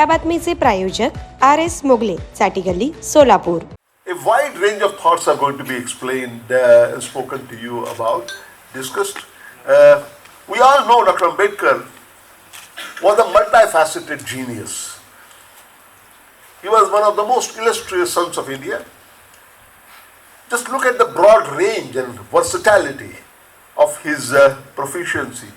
या बातमीचे प्रायोजक आर एस मोगले चाटी गल्ली Solapur A wide range of thoughts are going to be explained, uh, spoken to you about, discussed. Uh, we all know Dr. Ambedkar was a multifaceted genius. He was one of the most illustrious sons of India. Just look at the broad range and versatility of his uh, proficiency.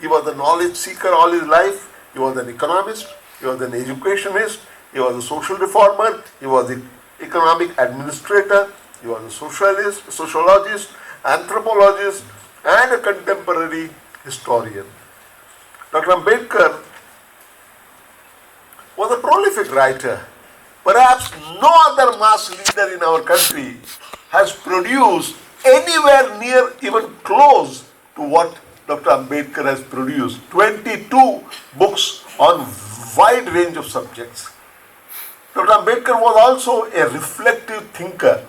He was a knowledge seeker all his life. He was an economist. he was an educationist. He was a social reformer. He was an economic administrator. He was a socialist, sociologist, anthropologist, and a contemporary historian. Dr. Ambedkar was a prolific writer. Perhaps no other mass leader in our country has produced anywhere near even close to what Dr. Ambedkar has produced. 22 books on wide range of subjects. Dr. Ambedkar was also a reflective thinker,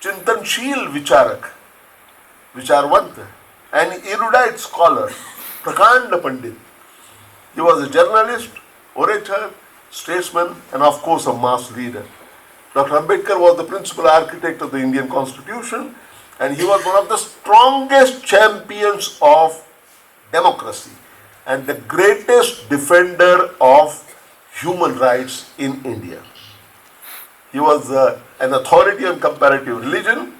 Chintanshil Vicharak, Vicharvant, an erudite scholar, Prakanda Pandit. He was a journalist, orator, statesman, and of course a mass leader. Dr. Ambedkar was the principal architect of the Indian Constitution and he was one of the strongest champions of democracy and the greatest defender of human rights in India. He was uh, an authority on comparative religion,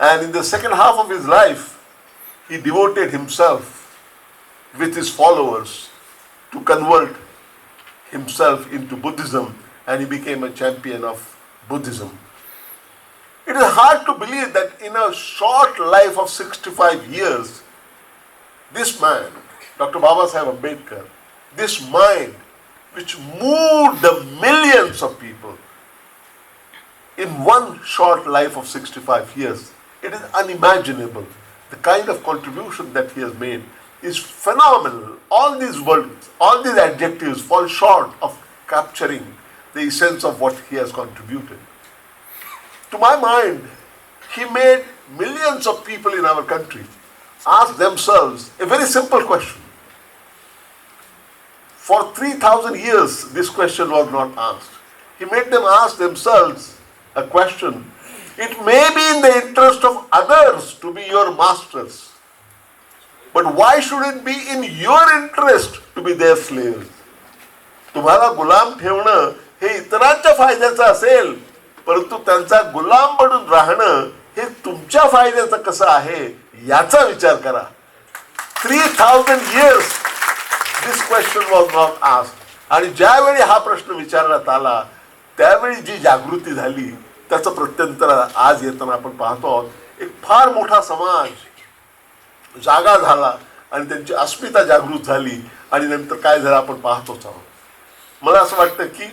and in the second half of his life, he devoted himself with his followers to convert himself into Buddhism and he became a champion of Buddhism. It is hard to believe that in a short life of 65 years, this man, Dr. Baba Sahib Ambedkar, this mind which moved the millions of people in one short life of 65 years, it is unimaginable. The kind of contribution that he has made is phenomenal. All these words, all these adjectives fall short of capturing the essence of what he has contributed. To my mind, he made millions of people in our country ask themselves a very simple question. For 3,000 years, this question was not asked. He made them ask themselves a question. It may be in the interest of others to be your masters, but why should it be in your interest to be their slaves? तुम्हाला गुलाम ठेवणं हे इतरांच्या फायद्याचं असेल परंतु त्यांचा गुलाम बनून राहणं हे तुमच्या फायद्याचं कसं आहे याचा विचार करा three thousand years this question was not ask आणि ज्यावेळी हा प्रश्न विचारण्यात आला त्यावेळी जी जागृती झाली त्याचं प्रत्यंतर आज येताना आपण पाहतो आहोत. एक फार मोठा समाज जागा झाला आणि त्यांची अस्मिता जागृत झाली आणि नंतर काय झालं आपण पाहतोच आहोत. मला असं वाटतं की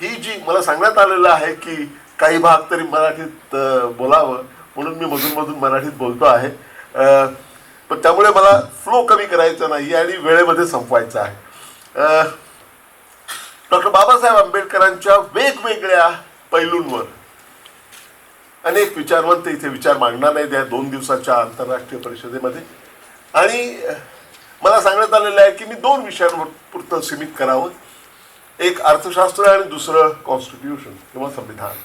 ही जी मला सांगण्यात आलेलं आहे की काही भाग तरी मराठीत बोलावं म्हणून मी मधून मधून मराठीत बोलतो आहे. पण त्यामुळे मला फ्लो कमी करायचा नाही आणि वेळेमध्ये संपवायचं आहे. डॉक्टर बाबासाहेब आंबेडकरांच्या वेगवेगळ्या पैलूंवर अनेक विचारवंत इथे विचार मांडणार नाही त्या दोन दिवसाच्या आंतरराष्ट्रीय परिषदेमध्ये. आणि मला सांगण्यात आलेलं आहे की मी दोन विषयांवर पुरतं सीमित करावं. एक अर्थशास्त्र आणि दुसरं कॉन्स्टिट्यूशन किंवा संविधान.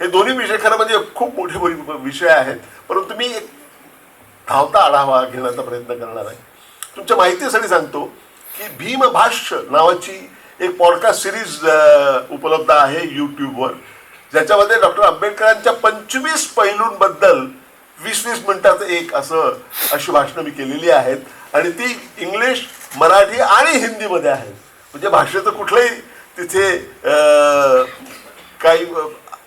हे दोन्ही विषय खरं म्हणजे खूप मोठे मोठे विषय आहेत. परंतु मी एक धावता आढावा घेण्याचा प्रयत्न करणार आहे. तुमच्या माहितीसाठी सांगतो की भीमभाष्य नावाची एक पॉडकास्ट सिरीज उपलब्ध आहे यूट्यूबवर ज्याच्यामध्ये डॉक्टर आंबेडकरांच्या पंचवीस पैलूंबद्दल वीस वीस मिनिटाचं एक असं अशी भाषणं मी केलेली आहेत. आणि ती इंग्लिश मराठी आणि हिंदीमध्ये आहेत. म्हणजे भाषेचं कुठलंही तिथे काही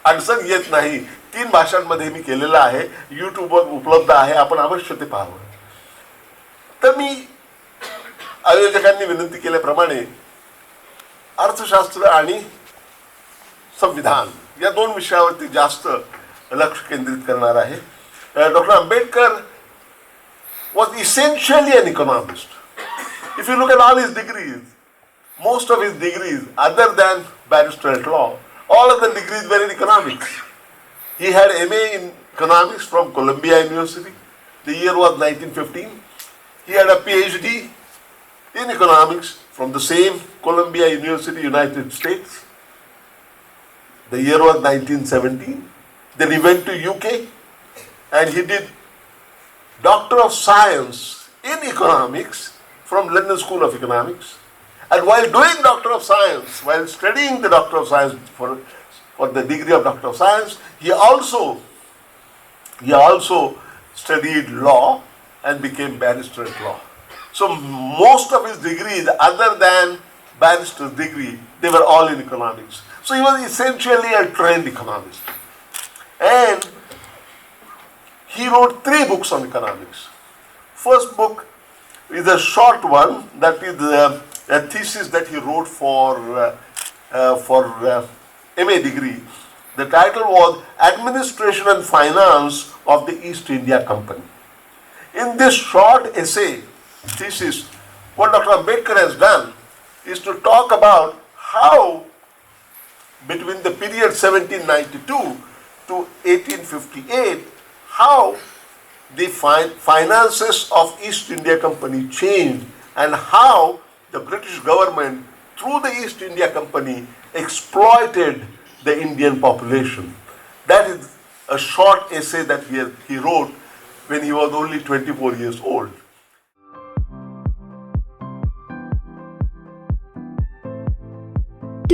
अडचण येत नाही. तीन भाषांमध्ये मी केलेलं आहे. यूट्यूबवर उपलब्ध आहे. आपण अवश्य ते पाहावं. तर मी आयोजकांनी विनंती केल्याप्रमाणे अर्थशास्त्र आणि संविधान या दोन विषयावरती जास्त लक्ष केंद्रित करणार आहे. Doctor Ambedkar was essentially an economist if you look at all his degrees most of his degrees other than barrister law all of the degrees were in economics. He had MA in economics from Columbia University. The year was 1915. He had a PhD in economics from the same Columbia University, United States. The year was 1917. Then he went to UK and he did Doctor of Science in Economics from London School of Economics. And while doing Doctor of Science, while studying the Doctor of Science for, for the degree of Doctor of Science, he also he also studied law and became barrister at law. So most of his degrees, other than barrister's degree, they were all in economics. So he was essentially a trained economist. And he wrote three books on economics. First book is a short one that is uh, a thesis that he wrote for uh, uh, for uh, MA degree. The title was Administration and Finance of the East India Company. In this short essay thesis, what Dr. Ambedkar has done is to talk about how between the period 1792 to 1858, how the fi- finances of East India Company changed and how the British government through the East India Company exploited the Indian population. That is a short essay that he, he wrote when he was only 24 years old.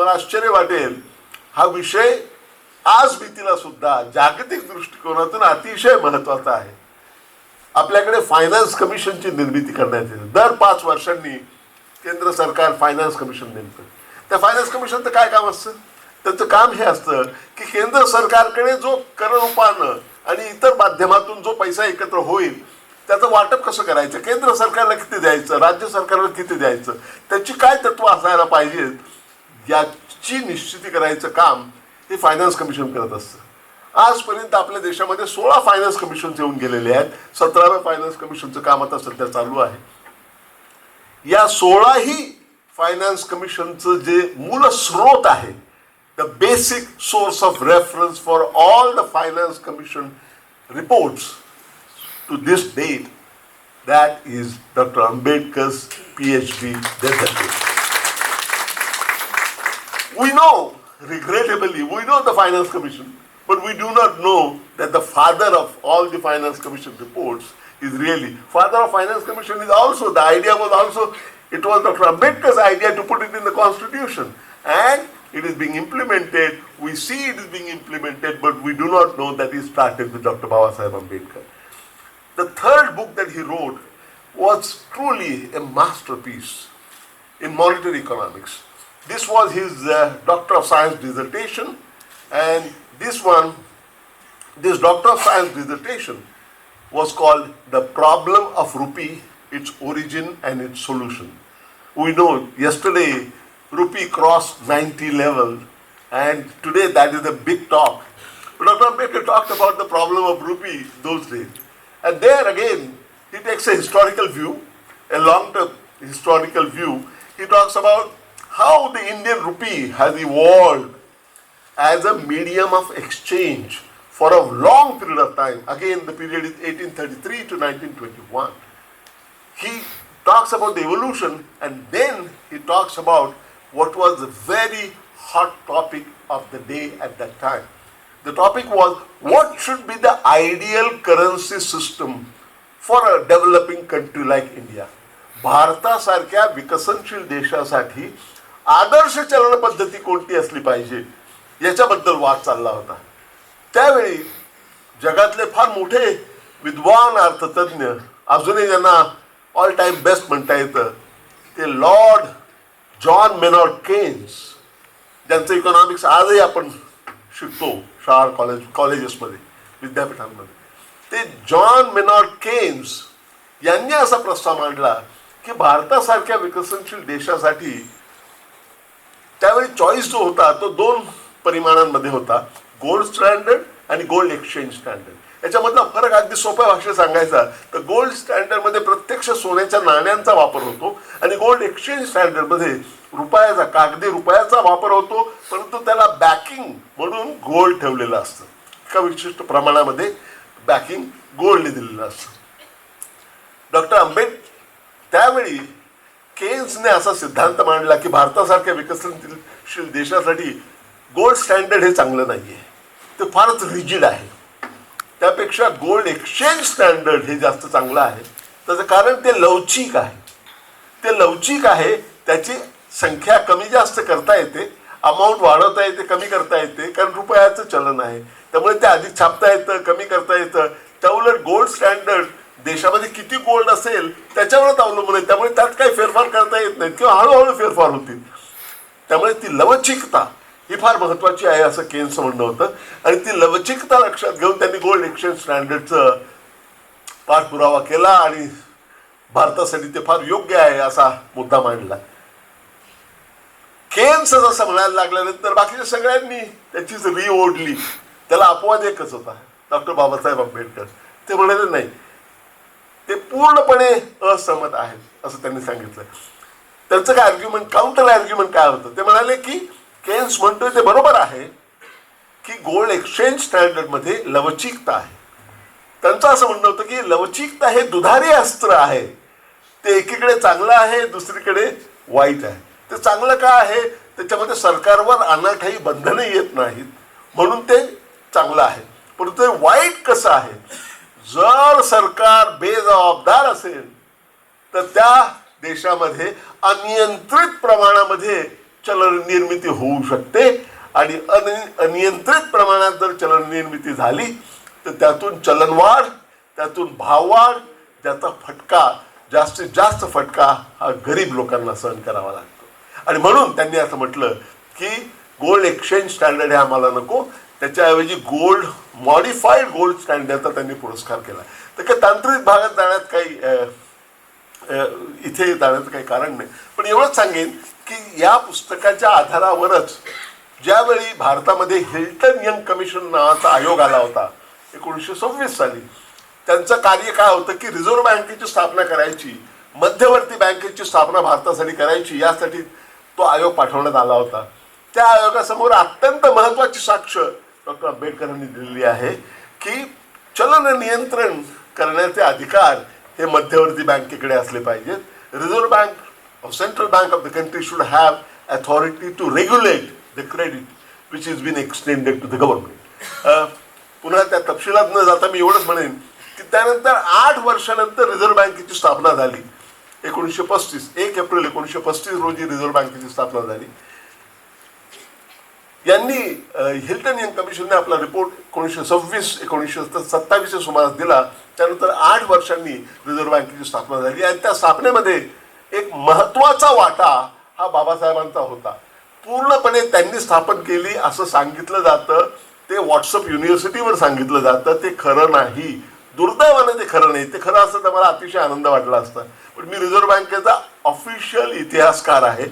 तुम्हाला आश्चर्य वाटेल हा विषय आज भीतीला सुद्धा जागतिक दृष्टिकोनातून अतिशय महत्त्वाचा आहे. आपल्याकडे फायनान्स कमिशनची निर्मिती करण्यात येते. दर पाच वर्षांनी केंद्र सरकार फायनान्स कमिशन नेमतं. त्या फायनान्स कमिशनचं काय काम असतं? त्याचं काम हे असतं की केंद्र सरकारकडे जो कर कररूपानं आणि इतर माध्यमातून जो पैसा एकत्र होईल त्याचं वाटप कसं करायचं? केंद्र सरकारला किती द्यायचं? राज्य सरकारला किती द्यायचं? त्याची काय तत्व असायला पाहिजेत? याची निश्चिती करायचं काम हे फायनान्स कमिशन करत असतं. आजपर्यंत आपल्या देशामध्ये सोळा फायनान्स कमिशन येऊन गेलेले आहेत. सतराव्या फायनान्स कमिशनचं काम आता सध्या चालू आहे. या सोळाही फायनान्स कमिशनचं जे मूल स्रोत आहे the basic source of reference for all the finance commission reports to to this date, that Ambedkar's P H D dissertation. We know, regrettably, we know the Finance Commission, but we do not know that the father of all the Finance Commission reports is really, father of Finance Commission is also, the idea was also, it was Dr. Ambedkar's idea to put it in the constitution. And it is being implemented, we see it is being implemented, but we do not know that it started with Dr. Baba Sahib Ambedkar. The third book that he wrote was truly a masterpiece in monetary economics. This was his uh, Doctor of Science dissertation, and this one, this Doctor of Science dissertation, was called The Problem of Rupee, Its Origin and Its Solution. We know yesterday rupee crossed 90 level, and today that is a big talk. Dr. Ambedkar talked about the problem of rupee those days. And there again, he takes a historical view, a long term historical view. He talks about how the Indian rupee has evolved as a medium of exchange for a long period of time. Again, the period is 1833 to 1921. He talks about the evolution and then he talks about what was the very hot topic of the day at that time. The topic was what should be the ideal currency system for a developing country like India. भारतासारख्या विकसनशील देशासाठी आदर्श चलन पद्धती कोणती असली पाहिजे याच्याबद्दल वाद चालला होता. त्यावेळी जगातले फार मोठे विद्वान अर्थतज्ञ अजूनही ज्यांना ऑल टाईम बेस्ट म्हणता येतं ते लॉर्ड जॉन मेनॉर्ड केन्स ज्यांचं इकॉनॉमिक्स आजही आपण शिकतो शाळा कॉलेज कॉलेजेसमध्ये विद्यापीठांमध्ये. ते जॉन मेनॉर्ड केन्स यांनी असा प्रस्ताव मांडला की भारतासारख्या विकसनशील देशासाठी त्यावेळी चॉईस जो होता तो दोन परिमाणांमध्ये होता. गोल्ड स्टँडर्ड आणि गोल्ड एक्सचेंज स्टँडर्ड याच्यामधला फरक अगदी सोप्या भाषेत सांगायचा तर गोल्ड स्टँडर्डमध्ये प्रत्यक्ष सोन्याच्या नाण्यांचा वापर होतो आणि गोल्ड एक्सचेंज स्टँडर्डमध्ये रुपयाचा कागदी रुपयाचा वापर होतो परंतु त्याला बॅकिंग म्हणून गोल्ड ठेवलेलं असतं. एका विशिष्ट प्रमाणामध्ये बॅकिंग गोल्डने दिलेलं असतं. डॉक्टर आंबेड त्यावेळी केन्सने असा सिद्धांत मांडला की भारतासारख्या विकसनशील देशासाठी गोल्ड स्टँडर्ड हे चांगलं नाही आहे ते फारच रिजिड आहे. त्यापेक्षा गोल्ड एक्सचेंज स्टँडर्ड हे जास्त चांगलं आहे. त्याचं कारण ते लवचिक आहे. ते लवचिक आहे त्याची संख्या कमी जास्त करता येते अमाऊंट वाढवता येते कमी करता येते कारण रुपयाचं चलन आहे. त्यामुळे ते अधिक छापता येतं कमी करता येतं. त्याउलट गोल्ड स्टँडर्ड देशामध्ये किती गोल्ड असेल त्याच्यावरच अवलंबून आहे. त्यामुळे त्यात काही फेरफार करता येत नाहीत किंवा हळूहळू फेरफार होतील. त्यामुळे ती लवचिकता ही फार महत्वाची आहे असं केन्सचं म्हणणं होतं. आणि ती लवचिकता लक्षात घेऊन त्यांनी गोल्ड एक्सचेंज स्टँडर्डचं पाठपुरावा केला आणि भारतासाठी ते फार योग्य आहे असा मुद्दा मांडला. केन्स जसं म्हणायला लागल्यानंतर बाकीच्या सगळ्यांनी त्याचीच री ओढली त्याला अपवाद एकच होता. डॉक्टर बाबासाहेब आंबेडकर. ते म्हणाले नाही ते पूर्णपणे असहमत आहेत असं त्यांनी सांगितलं त्यांचं काय आर्ग्युमेंट काउंटर आर्ग्युमेंट काय होतं? ते म्हणाले की केन्स म्हणतोय ते बरोबर आहे की गोल्ड एक्सचेंज स्टँडर्डमध्ये लवचिकता आहे. त्यांचं असं म्हणणं होतं की लवचिकता हे दुधारी अस्त्र आहे. ते एकीकडे चांगलं आहे दुसरीकडे वाईट आहे. ते चांगलं का आहे? त्याच्यामध्ये सरकारवर अनाठाई बंधनं येत नाहीत. म्हणून ते चांगलं आहे. परंतु ते वाईट कसं आहे? जर सरकार बेजबाबदार असेल तर त्या देशामध्ये अनियंत्रित प्रमाणामध्ये चलन निर्मिती होऊ शकते. आणि अनि अनियंत्रित प्रमाणात जर चलन निर्मिती झाली तर त्यातून चलनवाढ त्यातून भाववाढ त्याचा फटका जास्तीत जास्त फटका हा गरीब लोकांना सहन करावा लागतो. आणि म्हणून त्यांनी असं म्हटलं की गोल्ड एक्सचेंज स्टँडर्ड हे आम्हाला नको त्याच्याऐवजी गोल्ड मॉडिफाईड गोल्ड स्टँडर्डचा त्यांनी पुरस्कार केला. तर काही तांत्रिक भागात जाण्यात काही इथे जाण्याचं काही कारण नाही. पण एवढंच सांगेन की या पुस्तकाच्या आधारावरच ज्यावेळी भारतामध्ये हिल्टन यंग कमिशन नावाचा आयोग आला होता एकोणीसशे सव्वीस साली त्यांचं कार्य काय होतं की रिझर्व्ह बँकेची स्थापना करायची मध्यवर्ती बँकेची स्थापना भारतासाठी करायची यासाठी तो आयोग पाठवण्यात आला होता. त्या आयोगासमोर अत्यंत महत्वाची साक्ष डॉक्टर आंबेडकरांनी दिलेली आहे की चलन नियंत्रण करण्याचे अधिकार हे मध्यवर्ती बँकेकडे असले पाहिजेत. Reserve bank of central bank of the country should have authority to regulate the credit which is been extended to the government पुन्हा त्या तपशिलात न जाता मी एवढंच म्हणेन की त्यानंतर आठ वर्षानंतर रिझर्व्ह बँकेची स्थापना झाली. एकोणीसशे पस्तीस एक एप्रिल एकोणीसशे पस्तीस रोजी रिझर्व्ह बँकेची स्थापना झाली. यांनी हिल्टन यंग कमिशनने आपला रिपोर्ट एकोणीसशे सव्वीस एकोणीसशे सत्तावीसच्या सुमारास दिला. त्यानंतर आठ वर्षांनी रिझर्व्ह बँकेची स्थापना झाली आणि त्या स्थापनेमध्ये एक महत्त्वाचा वाटा हा बाबासाहेबांचा होता. पूर्णपणे त्यांनी स्थापन केली असं सांगितलं जातं. ते व्हॉट्सअप युनिव्हर्सिटीवर सांगितलं जातं. ते खरं नाही. दुर्दैवानं ते खरं नाही. ते खरं असतं तर मला अतिशय आनंद वाटला असता. पण मी रिझर्व्ह बँकेचा ऑफिशियल इतिहासकार आहे.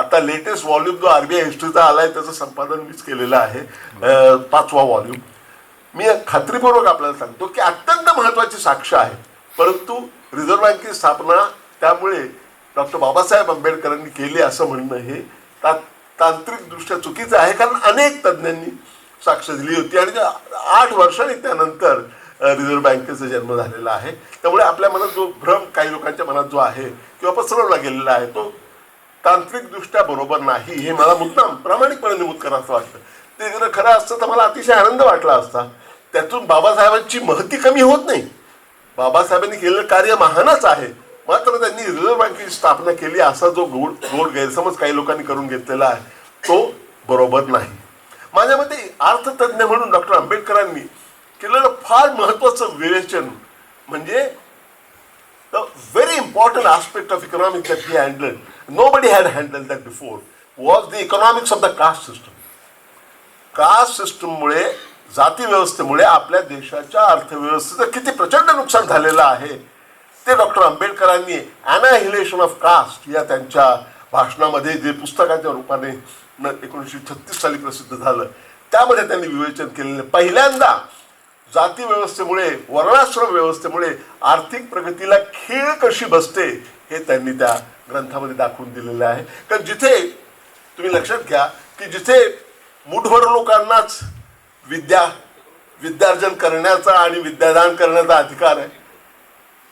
आता लेटेस्ट व्हॉल्यूम जो आरबीआय हिस्ट्रीचा आहे त्याचं संपादन मीच केलेलं आहे. पाचवा व्हॉल्यूम मी खात्रीपूर्वक आपल्याला सांगतो की अत्यंत महत्वाची साक्ष आहे. परंतु रिझर्व्ह बँकेची स्थापना त्यामुळे डॉक्टर बाबासाहेब आंबेडकरांनी केली असं म्हणणं हे ता तांत्रिकदृष्ट्या चुकीचं आहे. कारण अनेक तज्ज्ञांनी साक्ष दिली होती आणि त्या आठ वर्षांनी त्यानंतर रिझर्व्ह बँकेचा जन्म झालेला आहे. त्यामुळे आपल्या मनात जो भ्रम काही लोकांच्या मनात जो आहे किंवा पसरवला गेलेला आहे तो तांत्रिकदृष्ट्या बरोबर नाही हे मला मुद्दाम प्रामाणिकपणे नमूद असं वाटतं. ते जर खरं असतं तर मला अतिशय आनंद वाटला असता. त्यातून बाबासाहेबांची महती कमी होत नाही. बाबासाहेबांनी केलेलं कार्य महानच आहे. मात्र त्यांनी रिझर्व्ह बँकेची स्थापना केली असा जो गोड गोड गैरसमज काही लोकांनी करून घेतलेला आहे तो बरोबर नाही. माझ्या मते अर्थतज्ञ म्हणून डॉक्टर आंबेडकरांनी केलेलं फार महत्वाचं विवेचन म्हणजे the very important aspect of economic that he handle nobody had handled that before, was the economics of the caste system. Caste सिस्टममुळे जाती व्यवस्थेमुळे आपल्या देशाच्या अर्थव्यवस्थेचं किती प्रचंड नुकसान झालेलं आहे ते डॉक्टर आंबेडकरांनी अनाहिलेशन ऑफ कास्ट या त्यांच्या भाषणामध्ये जे पुस्तकाच्या रूपाने एकोणीसशे छत्तीस साली प्रसिद्ध झालं त्यामध्ये त्यांनी विवेचन केलेलं पहिल्यांदा जाती व्यवस्थेमुळे वर्णाश्रम व्यवस्थेमुळे आर्थिक प्रगतीला खीळ कशी बसते हे त्यांनी त्या ग्रंथामध्ये दाखवून दिलेलं आहे. कारण जिथे तुम्ही लक्षात घ्या की जिथे मुठभर लोकांनाच विद्या विद्यार्जन करण्याचा आणि विद्यादान करण्याचा अधिकार आहे.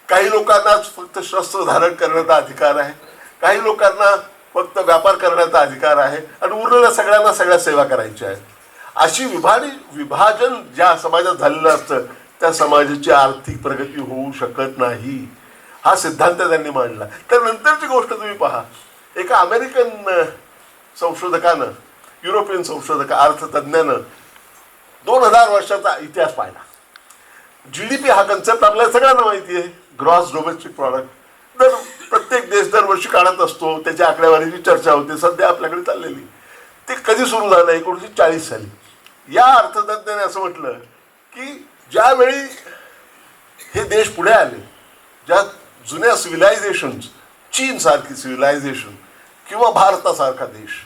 काही लोकांनाच फक्त शस्त्र धारण करण्याचा अधिकार आहे. काही लोकांना फक्त व्यापार करण्याचा अधिकार आहे. आणि उरलेल्या सगळ्यांना सगळ्या सेवा करायच्या आहेत. अशी विभाणी विभाजन ज्या समाजात झालेलं असतं त्या समाजाची आर्थिक प्रगती होऊ शकत नाही. हा सिद्धांत त्यांनी मांडला. तर नंतरची गोष्ट तुम्ही पहा. एका अमेरिकन संशोधकानं युरोपियन संशोधक अर्थतज्ञानं दोन हजार वर्षाचा इतिहास पाहिला. जी डी पी हा कन्सेप्ट आपल्याला सगळ्यांना माहिती आहे. ग्रॉस डोमेस्टिक प्रॉडक्ट दर प्रत्येक देश दरवर्षी काढत असतो त्याच्या आकडेवारीची चर्चा होते सध्या आपल्याकडे चाललेली. ते कधी सुरू झालं? एकोणीसशे चाळीस साली. या अर्थतज्ञाने असं म्हटलं की ज्यावेळी हे देश पुढे आले ज्या जुन्या सिव्हिलायझेशन्स चीनसारखी सिव्हिलायझेशन किंवा भारतासारखा देश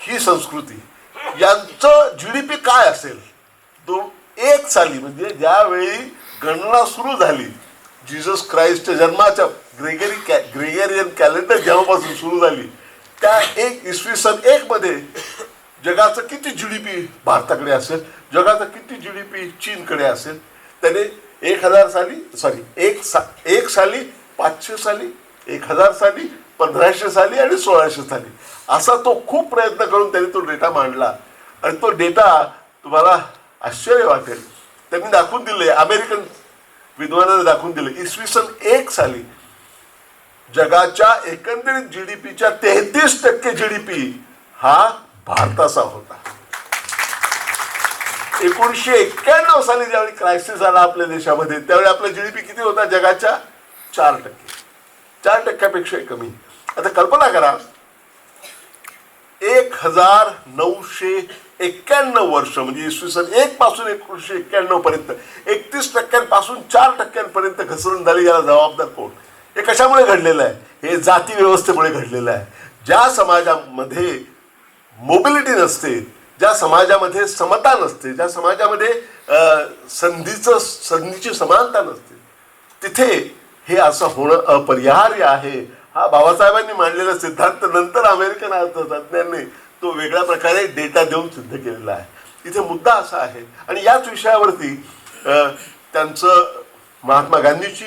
ही संस्कृती यांचं जी डी पी काय असेल? दोन एक साली म्हणजे ज्यावेळी गणना सुरू झाली जिजस क्राइस्टच्या जन्माच्या ग्रेगरी कॅ ग्रेगेरियन कॅलेंडर जेव्हापासून सुरू झाली त्या एक इसवी सन एकमध्ये जगाचं किती जी डी पी भारताकडे असेल जगाचं किती जी डी पी चीनकडे असेल त्याने एक हजार साली सॉरी एक सा एक साली पाचशे साली एक हजार साली पंधराशे साली आणि सोळाशे साली. असा तो खूप प्रयत्न करून त्यांनी तो डेटा मांडला. आणि तो डेटा तुम्हाला आश्चर्य वाटेल. त्यांनी दाखवून दिले अमेरिकन विद्वानाने दाखवून दिले इसवी सन एक साली जगाच्या एकंदरीत जी डी पीच्या तेहतीस टक्के जी डी पी हा भारताचा होता. एकोणीसशे एक्क्याण्णव साली ज्यावेळी क्रायसिस आला आपल्या देशामध्ये त्यावेळी आपला जीडीपी किती होता? जगाच्या चार टक्के. चार टक्क्यापेक्षा कमी. आता कल्पना करा एक हजार नऊशे एक्क्याण्णव वर्ष म्हणजे इसवी सन एक पासून एकोणीसशे एक्क्याण्णव पर्यंत एकतीस टक्क्यांपासून चार टक्क्यांपर्यंत घसरण झाली याला जबाबदार कोण? हे कशामुळे घडलेलं आहे? हे जाती व्यवस्थेमुळे घडलेलं आहे. ज्या समाजामध्ये मोबिलिटी नसते ज्या समाजामध्ये समता नसते ज्या समाजामध्ये संधीचं संधीची समानता नसते तिथे हे असं होणं अपरिहार्य आहे. हा बाबासाहेबांनी मांडलेला सिद्धांत नंतर अमेरिकन अर्थतज्ञांनी तो वेगळ्या प्रकारे डेटा देऊन सिद्ध केलेला आहे. इथे मुद्दा असा आहे आणि याच विषयावरती त्यांचं महात्मा गांधीची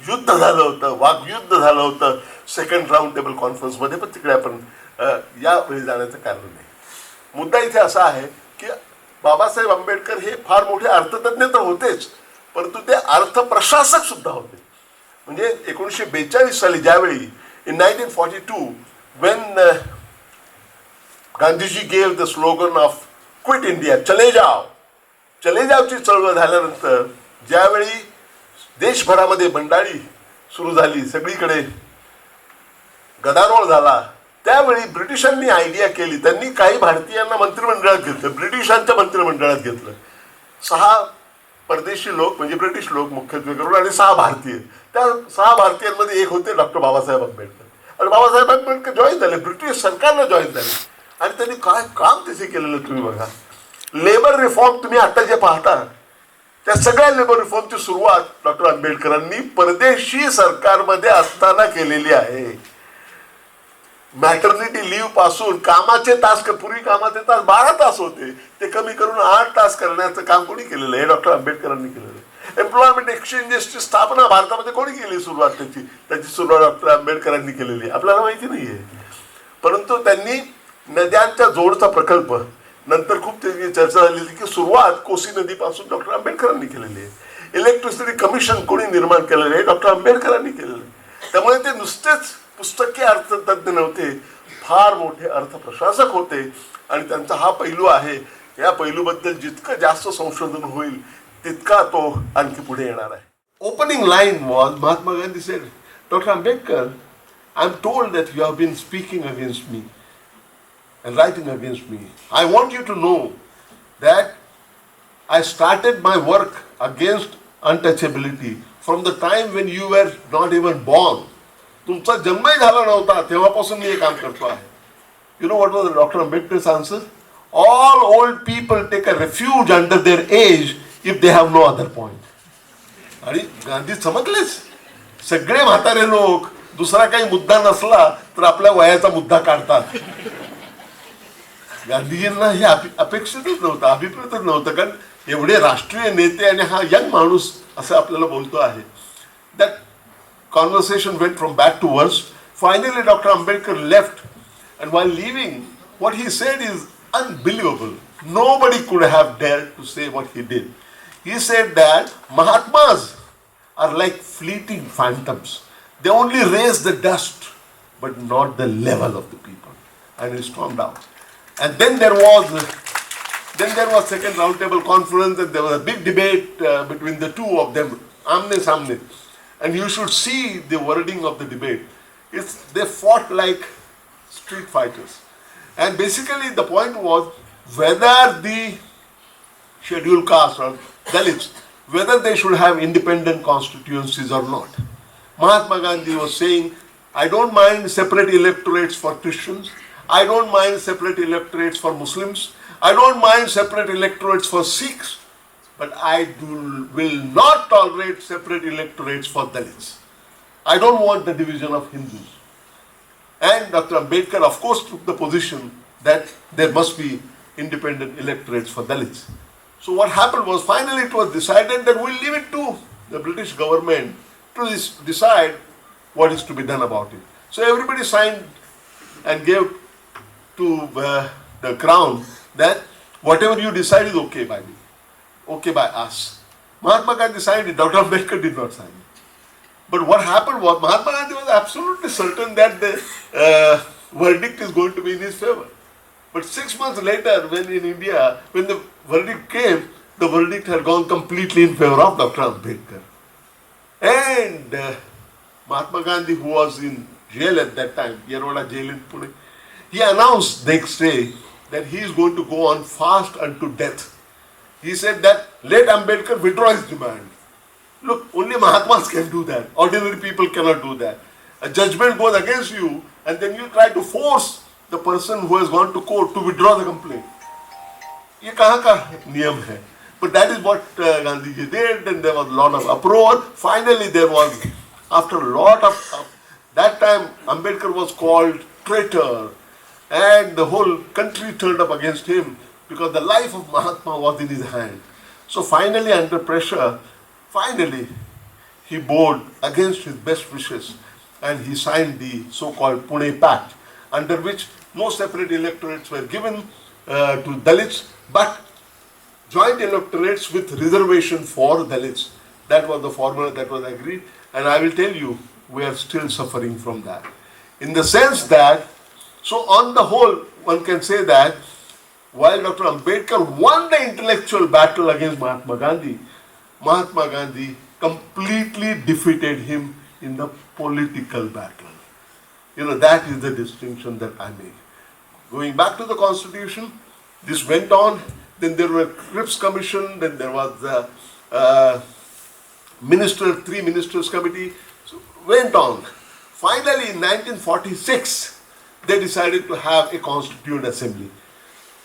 युद्ध झालं होतं वाग्युद्ध झालं होतं सेकंड राऊंड टेबल कॉन्फरन्समध्ये पण तिकडे आपण या यावेळी जाण्याचं कारण नाही मुद्दा इथे असा आहे की बाबासाहेब आंबेडकर हे फार मोठे अर्थतज्ञ तर होतेच परंतु ते अर्थप्रशासक सुद्धा होते. म्हणजे एकोणीसशे बेचाळीस साली ज्यावेळी in nineteen forty two when Gandhiji gave the slogan of quit India चले जाव चले जावची चळवळ झाल्यानंतर ज्यावेळी देशभरामध्ये बंडाळी सुरू झाली सगळीकडे गदारोळ झाला त्यावेळी ब्रिटिशांनी आयडिया केली. त्यांनी काही भारतीयांना मंत्रिमंडळात घेतलं ब्रिटिशांच्या मंत्रिमंडळात घेतलं. सहा परदेशी लोक म्हणजे ब्रिटिश लोक मुख्यत्वे करून आणि सहा भारतीय. त्या सहा भारतीयांमध्ये एक होते डॉक्टर बाबासाहेब आंबेडकर. आणि बाबासाहेब आंबेडकर जॉईन झाले ब्रिटिश सरकारला जॉईन झाले. आणि त्यांनी काय काम तिथे केलेलं तुम्ही बघा. लेबर रिफॉर्म तुम्ही आता जे पाहता त्या सगळ्या लेबर रिफॉर्मची सुरुवात डॉक्टर आंबेडकरांनी परदेशी सरकारमध्ये असताना केलेली आहे. मॅटर्निटी लिव्हपासून कामाचे तास पूर्वी कामाचे तास बारा तास होते. ते कमी करून आठ तास करण्याचं काम कोणी केलेलं आहे? डॉक्टर आंबेडकरांनी केलेलं आहे. एम्प्लॉयमेंट एक्सचेंजेसची स्थापना भारतामध्ये कोणी केली सुरुवात त्याची? त्याची सुरुवात डॉक्टर आंबेडकरांनी केलेली आहे. आपल्याला माहिती नाही आहे परंतु त्यांनी नद्यांच्या जोडचा प्रकल्प नंतर खूप त्याची चर्चा झालेली की सुरुवात कोसी नदीपासून डॉक्टर आंबेडकरांनी केलेली आहे. इलेक्ट्रिसिटी कमिशन कोणी निर्माण केलेलं आहे? डॉक्टर आंबेडकरांनी केलेलं आहे. त्यामुळे ते नुसतेच पुस्तकी अर्थतज्ञ नव्हते फार मोठे अर्थप्रशासक होते. आणि त्यांचा हा पैलू आहे या पैलूबद्दल जितकं जास्त संशोधन होईल तितका तो आणखी पुढे येणार आहे. Opening line was Mahatma Gandhi said doctor Ambedkar I am told that you have been speaking against me and writing against me I want you to know that I started my work against untouchability from the time when you were not even born तुमचा जन्मही झाला नव्हता तेव्हापासून मी हे काम करतो आहे. You know what was doctor Ambedkar answer all old people take a refuge under their age if they have no other point आणि गांधी चमकलेच सगळे म्हातारे लोक दुसरा काही मुद्दा नसला तर आपल्या वयाचा मुद्दा काढतात. गांधीजींना हे अपे- अपेक्षितच नव्हतं अभिप्रेतच नव्हतं कारण एवढे राष्ट्रीय नेते आणि हा यंग माणूस असं आपल्याला बोलतो आहे. That conversation went from bad to worse. Finally, Dr. Ambedkar left, and while leaving, what he said is unbelievable. Nobody could have dared to say what he did. He said that Mahatmas are like fleeting phantoms. They only raise the dust, but not the level of the people. And he stormed out. And then there was then there was second roundtable conference and there was a big debate uh, between the two of them, amne samne. And you should see the wording of the debate. It's, they fought like street fighters. And basically the point was whether the scheduled caste or Dalits, whether they should have independent constituencies or not. Mahatma Gandhi was saying, I don't mind separate electorates for Christians. I don't mind separate electorates for Muslims. I don't mind separate electorates for Sikhs. But I do, will not tolerate separate electorates for Dalits. I don't want the division of Hindus. And Dr. Ambedkar, of course, took the position that there must be independent electorates for Dalits. So what happened was finally it was decided that we'll leave it to the British government to decide what is to be done about it. So everybody signed and gave to uh, the crown that whatever you decide is okay by me, okay by us. Mahatma Gandhi signed it, Dr. Ambedkar did not sign it. But what happened was Mahatma Gandhi was absolutely certain that the uh, verdict is going to be in his favor. But six months later, when in India, when the verdict came, the verdict had gone completely in favor of Dr. Ambedkar. And uh, Mahatma Gandhi, who was in jail at that time, Yeroda jail in Pune, he announced next day that he is going to go on fast unto death. He said that let Ambedkar withdraw his demand. Look, only Mahatmas can do that. Ordinary people cannot do that. A judgment goes against you, and then you try to force the person who has gone to court to withdraw the complaint. ये कहाँ का नियम है But that is what uh, Gandhi ji did, and there was a lot of uproar. Finally, there was, after a lot of, of that time, Ambedkar was called traitor, and the whole country turned up against him because the life of Mahatma was in his hand. So finally, under pressure, finally, he bowed against his best wishes and he signed the so-called Pune Pact, under which no separate electorates were given uh, to Dalits, but joint electorates with reservation for Dalits. That was the formula that was agreed, and I will tell you, we are still suffering from that. In the sense that, so on the whole, one can say that while Dr. Ambedkar won the intellectual battle against Mahatma Gandhi, Mahatma Gandhi completely defeated him in the political battle. You know, that is the distinction that I make. Going back to the constitution, this went on, then there were Cripps Commission, then there was the uh, minister, three ministers committee, so went on. Finally, in 1946, they decided to have a constituent assembly.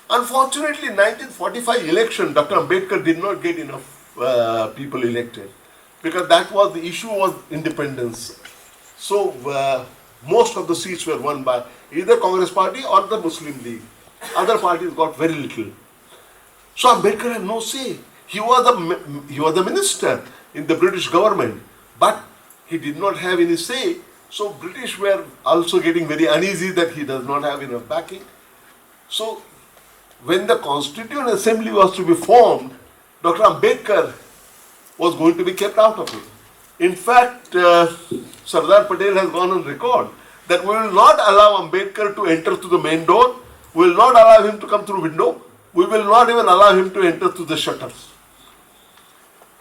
Unfortunately, in 1945 election, Dr. Ambedkar did not get enough uh, people elected because that was the issue was independence. So uh, most of the seats were won by either Congress party or the Muslim League. Other parties got very little. So Ambedkar had no say. He was the he was the minister in the British government, but he did not have any say. So British were also getting very uneasy that he does not have enough backing. So when the Constituent Assembly was to be formed, Dr. Ambedkar was going to be kept out of it. In fact, uh, Sardar Patel has gone on record that we will not allow Ambedkar to enter through the main door, we will not allow him to come through window, we will not even allow him to enter through the shutters.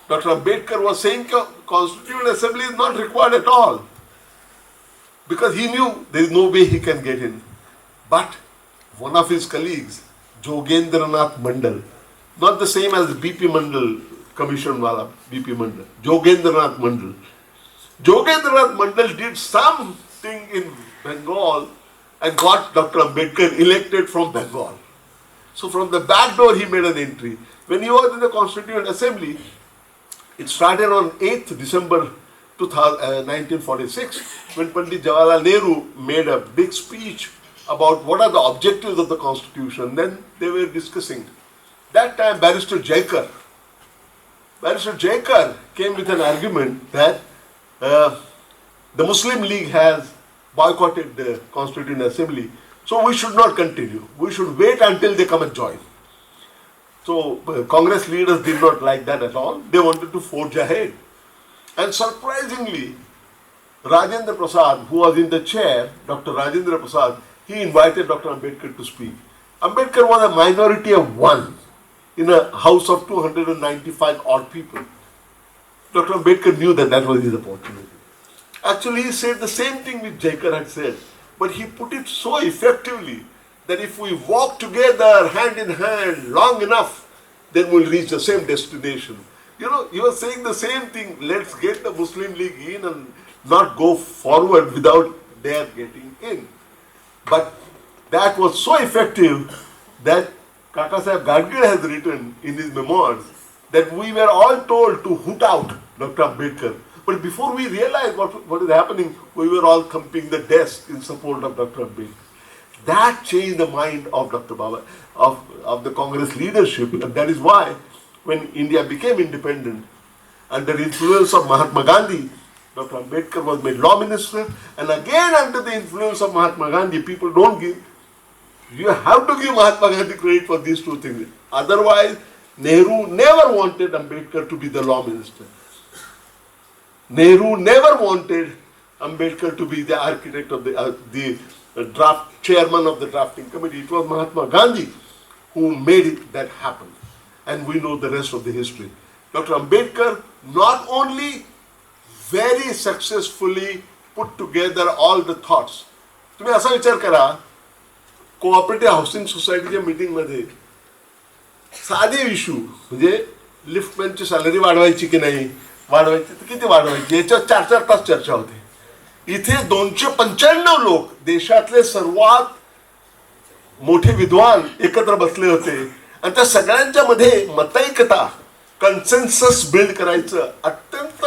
Dr. Ambedkar was saying Constituent Assembly is not required at all because he knew there is no way he can get in. But one of his colleagues, Jogendranath Mandal, not the same as BP Mandal, commission wala BP Mandal, Jogendranath Mandal. Jogendranath Mandal did something in Bengal and got Dr. Ambedkar elected from Bengal. So from the back door he made an entry. When he was in the Constituent Assembly, it started on 8th December 2000, uh, 1946 when Pandit Jawaharlal Nehru made a big speech about what are the objectives of the Constitution. Then they were discussing. That time Barrister Jaikar, Barrister Jaikar came with an argument that uh, the Muslim League has boycotted the Constituent Assembly, so we should not continue. We should wait until they come and join. So uh, Congress leaders did not like that at all. They wanted to forge ahead. And surprisingly, Rajendra Prasad, who was in the chair, Dr. Rajendra Prasad, he invited Dr. Ambedkar to speak. Ambedkar was a minority of one in a house of 295 odd people. Dr. Ambedkar knew that that was his opportunity. Actually, he said the same thing which Jaikar had said, but he put it so effectively that if we walk together hand in hand long enough, then we'll reach the same destination. You know, he was saying the same thing. Let's get the Muslim League in and not go forward without their getting in. But that was so effective that Kaka Sahib Gadkar has written in his memoirs that we were all told to hoot out Dr. Ambedkar. But before we realized what, what is happening, we were all thumping the desk in support of Dr. Ambedkar. That changed the mind of Dr. Baba, of, of the Congress leadership. And that is why when India became independent, under the influence of Mahatma Gandhi, Dr. Ambedkar was made law minister. And again under the influence of Mahatma Gandhi, people don't give you have to give Mahatma Gandhi credit for these two things. Otherwise, Nehru never wanted Ambedkar to be the law minister. Nehru never wanted Ambedkar to be the architect of the, uh, the uh, draft chairman of the drafting committee. It was Mahatma Gandhi who made it, that happen. And we know the rest of the history. Dr. Ambedkar not only very successfully put together all the thoughts तुम्ही असा विचार करा cooperative housing सोसायटीच्या मीटिंगमध्ये साधे issue म्हणजे लिफ्टमॅनची salary वाढवायची की नाही वाढवायची तर किती वाढवायची? याच्यावर चार चार तास चर्चा होते. इथे दोनशे पंच्याण्णव लोक देशातले सर्वात मोठे विद्वान एकत्र बसले होते. आणि त्या सगळ्यांच्या मध्ये मतैकता कन्सेन्सस बिल्ड करायचं अत्यंत